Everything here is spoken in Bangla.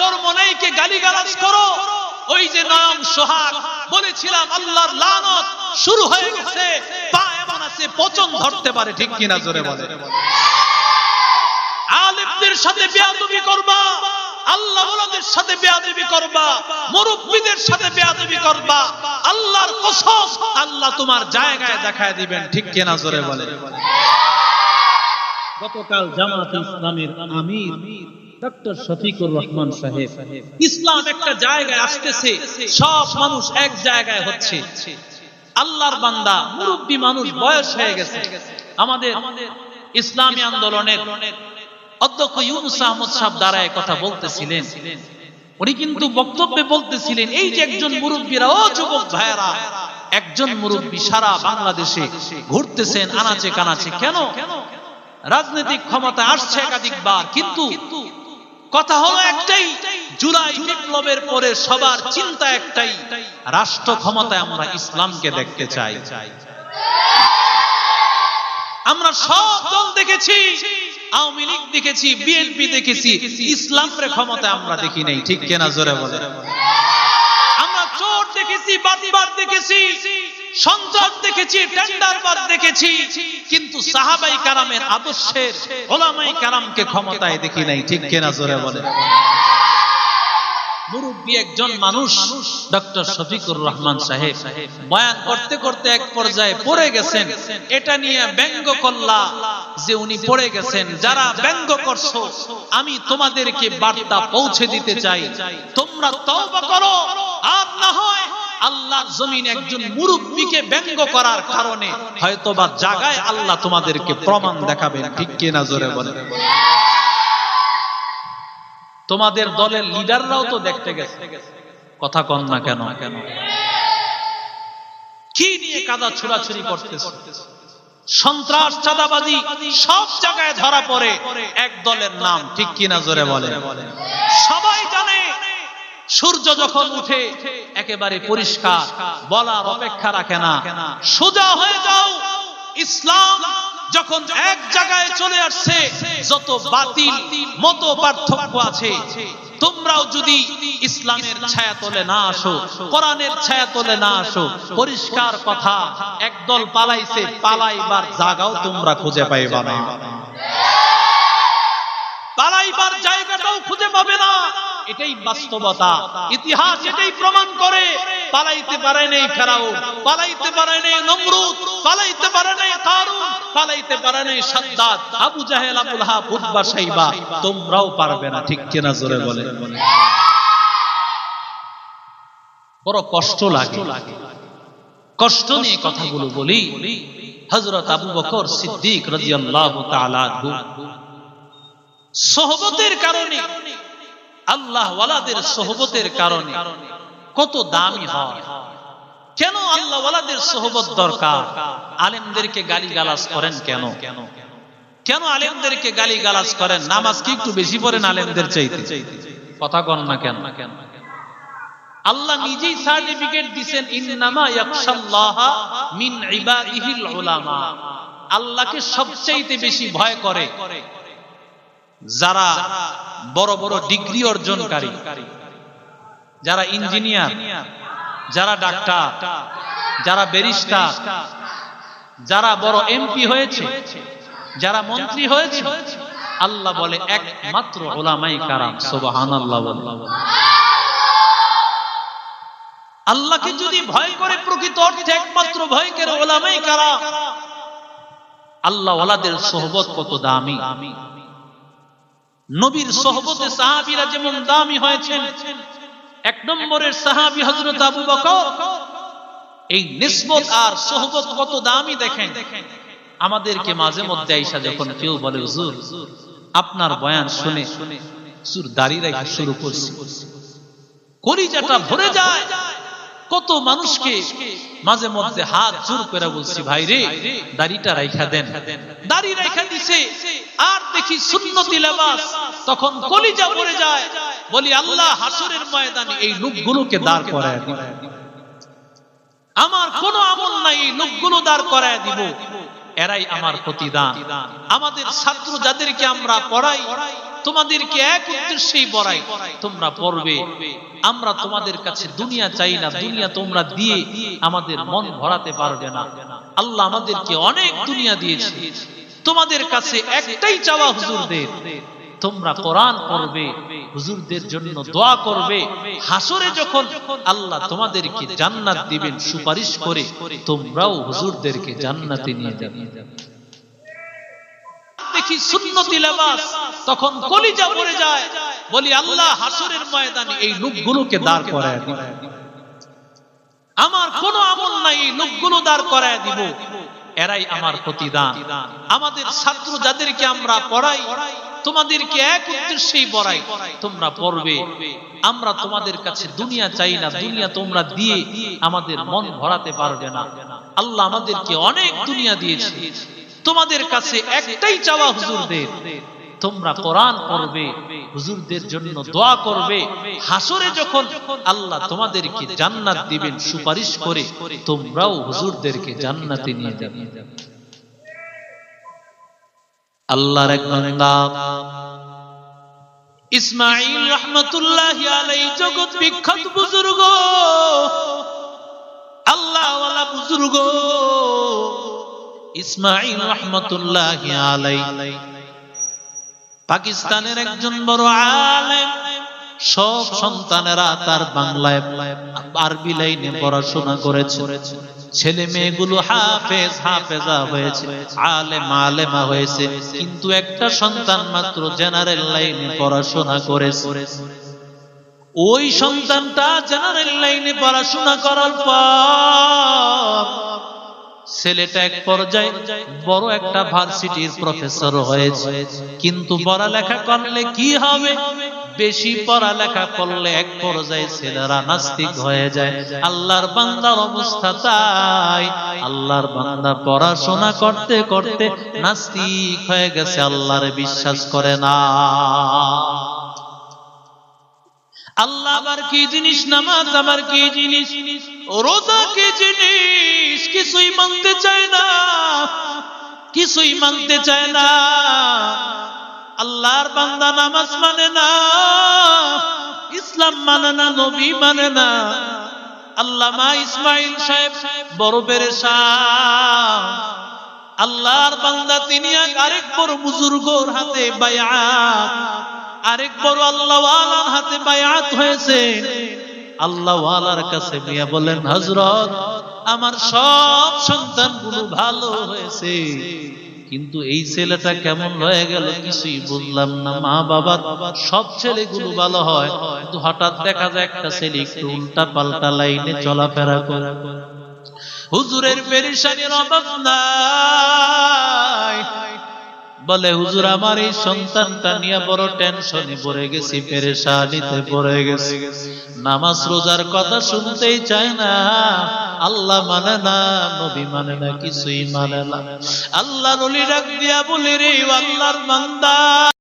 চরমনাইকে গালিগালাজ করো ওই যে সোহাগ বলেছিলাম আল্লাহর লানত শুরু হয়ে গেছে পা এমন আছে পচন ধরতে পারে ঠিক কিনা জোরে বলে। আলেমদের সাথে বেয়াদবি করবা আল্লাহ ওলাদের সাথে বেয়াদবি করবা মুরব্বীদের সাথে বেয়াদবি করবা আল্লাহর কসম আল্লাহ তোমার জায়গায় দেখায় দিবেন ঠিক কিনা জোরে বলে। গতকাল জামাত ইসলামের আমির ডক্টর শফিকুর রহমান সাহেব। ইসলাম একটা জায়গায় আসতেছে, সব মানুষ এক জায়গায় হচ্ছে। আল্লাহর বান্দা, মুরব্বী মানুষ বয়স হয়ে গেছে। আমাদের ইসলামী আন্দোলনের অধ্যক্ষ ইউনুস আহমদ সাহেব দ্বারা কথা বলতেছিলেন। উনি কিন্তু বক্তব্যে বলতেছিলেন, এই যে একজন মুরব্বীরা, ও যুবক ভাইয়েরা, একজন মুরব্বী সারা বাংলাদেশে ঘুরতেছেন, আনাচে কানাচে। কেন? রাজনৈতিক ক্ষমতা আসছে একাধিকবার, কিন্তু কথা হলো একটাই, জুলাই বিপ্লবের পরে সবার চিন্তা একটাই, রাষ্ট্র ক্ষমতায় আমরা ইসলামকে দেখতে চাই। আমরা সব দল দেখেছি, আওয়ামী লীগ দেখেছি, বিএনপি দেখেছি, ইসলামের ক্ষমতায় আমরা দেখি নাই, ঠিক কেনা জোরে বলে দেখেছি বাতিবার দেখেছি সন্ত্রাস দেখেছি টেন্ডারবাদ দেখেছি, কিন্তু সাহাবাই কারামের আদর্শের, ওলামাই কারামকে ক্ষমতায় দেখি নাই, ঠিক কেনা জোরে বলে? মুরব্বী একজন মানুষ, ডক্টর শফিকুর রহমান সাহেব, বয়ান করতে করতে এক পর্যায়ে পড়ে গেছেন। এটা নিয়ে ব্যঙ্গ করলা যে উনি পড়ে গেছেন। যারা ব্যঙ্গ করছ, আমি তোমাদেরকে বার্তা পৌঁছে দিতে চাই। তোমরা তওবা করো। আল্লাহর জমিন একজন মুরব্বীকে ব্যঙ্গ করার কারণে হয়তোবা জাগায় আল্লাহ তোমাদেরকে প্রমাণ দেখাবেন, ঠিক কিনা জোরে বলে তোমাদের দলের লিডাররাও তো দেখতে গেছে। কথা কন না কেন? কেন কি নিয়ে কাদা ছোড়াছুরি করতেছে? সন্ত্রাস, চাঁদাবাজি সব জায়গায় ধরা পড়ে এক দলের নাম, ঠিক কিনা জোরে বলে সবাই জানে সূর্য যখন উঠে, একেবারে পরিষ্কার, বলার অপেক্ষা রাখে না। সোজা হয়ে যাও। ইসলাম যখন এক জায়গায় চলে আসছে, যত বাতিল, মত পার্থক্য আছে, তোমরাও যদি ইসলামের ছায়া তলে না আসো, কোরআনের ছায়া তলে না আসো, পরিষ্কার কথা, একদল পালাইছে, পালাইবার জায়গাও তোমরা খুঁজে পাইবা না। পালাইবার জায়গাটাও খুঁজে পাবে না। এটাই বাস্তবতা। ইতিহাস এটাই প্রমাণ করে, পালাইতে পারে নেই ফেরাও, পালাইতে পারে নেই নমরুদ, পালাইতে পারে নেই কারুন পালাইতে পারে নেই সাদ্দাত আবু জাহেল, আবুল হাব, উতবা সাইবা, তোমরাও পারবে না, ঠিক কিনা জোরে বলে। বড় কষ্ট লাগে। কষ্ট নিয়ে কথাগুলো বলি। হযরত আবু বকর সিদ্দিক রাদিয়াল্লাহু তাআলা সোহবতের কারণে আল্লাহ ওয়ালাদের সোহবতের কারণে কত দামি হয়। কেন আল্লাহ ওয়ালাদের সোহবত দরকার? আলেমদেরকে গালি গালাজ করেন কেন? কেন? আলেমদেরকে গালি গালাজ করেন? নামাজ কি একটু বেশি পড়েন আলেমদের চাইতে? কথা কন না কেন? কেন আল্লাহ নিজেই সার্টিফিকেট দিবেন ইন্নামা ইয়াখশাল্লাহা মিন ইবাদিহিল উলামা। আল্লাহকে সবচেয়ে বেশি ভয় করে। যারা বড় বড় ডিগ্রি অর্জনকারী, যারা ইঞ্জিনিয়ার, যারা ডাক্তার, যারা ব্যারিস্টার, যারা বড় এমপি হয়েছে, যারা মন্ত্রী হয়েছে, আল্লাহ বলে একমাত্র ওলামাই কারাম সোবাহান বলে। আল্লাহকে যদি ভয় করে প্রকৃত অর্থে একমাত্র ভয় করে ওলামাই কারাম আল্লাহ ওলাদের সোহবত কত দামি। নবীর সহবতে সাহাবীরা যেমন দামি হয়েছেন, এক নম্বরের সাহাবী হযরত আবু বকর, এই নিসবত আর সহবত কত দামি দেখেন। আমাদেরকে মাঝে মধ্যে আইসা যখন কেউ বলে, হুজুর, আপনার বয়ান শুনে সুর দাঁড়িয়ে শুরু করছি। কলিজাটা ভরে যায়। কত মানুষকে মাঝে মধ্যে হাত জোর করে বলছি, ভাই রে, দাড়িটা রাইখা দেন। দাড়ি রাইখা দিছে। আর দেখি সুন্নতি লেবাস। তখন কলিজা পড়ে যায়। বলি, আল্লাহ, হাসুরের ময়দানে এই লোকগুলোকে দাঁড় করায় দিব। আমার কোন আমল নাই, এই লোকগুলো দাঁড় করায় দিব। এরাই আমার প্রতিদান। আমাদের ছাত্র যাদেরকে আমরা পড়াই তোমাদেরকে এক উদ্দেশ্যেই বড়াই, তোমরা পড়বে। আমরা তোমাদের কাছে দুনিয়া চাই না, দুনিয়া তোমরা দিয়ে আমাদের মন ভরাতে পারবে না। আল্লাহ আমাদেরকে অনেক দুনিয়া দিয়েছে। তোমাদের কাছে একটাই চাওয়া হুজুরদের, তোমরা কোরআন পড়বে, হুজুরদের জন্য দোয়া করবে। হাসরে যখন আল্লাহ তোমাদেরকে জান্নাত দিবেন, সুপারিশ করে তোমরাও হুজুরদেরকে জান্নাতে নিয়ে যাবে। দেখি সুন্নতি লেবাস। তখন কলিজা পড়ে যায়। বলি, আল্লাহ হাসরের ময়দানে এই লোকগুলোকে দাঁড় করায় দিবে। আমার কোনো আমল নাই এই লোকগুলো দাঁড় করায় দিব। এরাই আমার প্রতিদান। আমাদের ছাত্র যাদেরকে আমরা পড়াই, তোমাদেরকে এক উদ্দেশ্যেই পড়াই, তোমরা পড়বে। আমরা তোমাদের কাছে দুনিয়া চাই না, দুনিয়া তোমরা দিয়ে আমাদের মন ভরাতে পারবে না। আল্লাহ আমাদেরকে অনেক দুনিয়া দিয়েছে। তোমাদের কাছে একটাই চাওয়া হুজুরদের তোমরা কোরআন পড়বে, হুজুরদের জন্য দোয়া করবে, হাসরে যখন আল্লাহ তোমাদেরকে জান্নাত দিবেন, সুপারিশ করে তোমরাও হুজুরদেরকে জান্নাতে নিয়ে যাবে। আল্লাহর এক বান্দা ইসমাইল রহমতুল্লাহ আলাই জগৎ বিখ্যাত বুজুর্গ আল্লাহ ওয়ালা বুজুর্গ ইসমাইল রহমতুল্লাহ আলাই পাকিস্তানের একজন বড় আলেম, সব সন্তানেরা তার বাংলায় আরবি লাইনে পড়াশোনা করেছে। ছেলে মেয়েগুলো হাফেজ, হাফেজা হয়েছে, আলেম, আলেমা হয়েছে, কিন্তু একটা সন্তান মাত্র জেনারেল লাইনে পড়াশোনা করেছে। ওই সন্তানটা জেনারেল লাইনে পড়াশোনা করার পর ছেলেটা এক পর্যায়ে বড় একটা ভার্সিটির প্রফেসর হয়েছে। কিন্তু পড়ালেখা করলে কি হবে? বেশি পড়ালেখা করলে এক পর্যায়ে ছেলেরা নাস্তিক হয়ে যায়। আল্লাহর বান্দার অবস্থা তাই। আল্লাহর বান্দা পড়াশোনা করতে করতে নাস্তিক হয়ে গেছে, আল্লাহর বিশ্বাস করে না। আল্লাহ আবার কি জিনিস? নামাজ আবার কি জিনিস? রোজা কি জিনিস? কিছুই মানতে চায় না, কিছুই মানতে চায় না। আল্লাহর বান্দা নামাজ মানে না, ইসলাম মানে না, নবী মানে না। আল্লামা ইসমাইল সাহেব বড় পেরেশান। আল্লাহর বান্দা তিনি আরেক বড় বুজুর্গর হাতে বায়াত। আরেক বড় আল্লাহ হাতে বায়াত হয়েছে। আল্লাহওয়ালার কাছে মিয়া বলেন হজরত আমার সব সন্তানগুলো ভালো হয়েছে। কিন্তু এই ছেলেটা কেমন হয়ে গেল কিছুই বুঝলাম না। মা বাবা সব ছেলেগুলো ভালো হয়, কিন্তু হঠাৎ দেখা যায় একটা ছেলে একটু উল্টা পাল্টা লাইনে চলাফেরা করে। হুজুরের পেরেশানির অভাব নাই। বলে, হুজুর, আমার এই সন্তানটা নিয়ে বড় টেনশনে পড়ে গেছি, পেরেশানিতে পড়ে গেছি। নামাজ রোজার কথা শুনতেই চায় না। আল্লাহ মানে না, নবী মানে না, কিছুই মানে না। আল্লাহ নলি রাখ দিয়া বলি রে আল্লাহর বান্দা।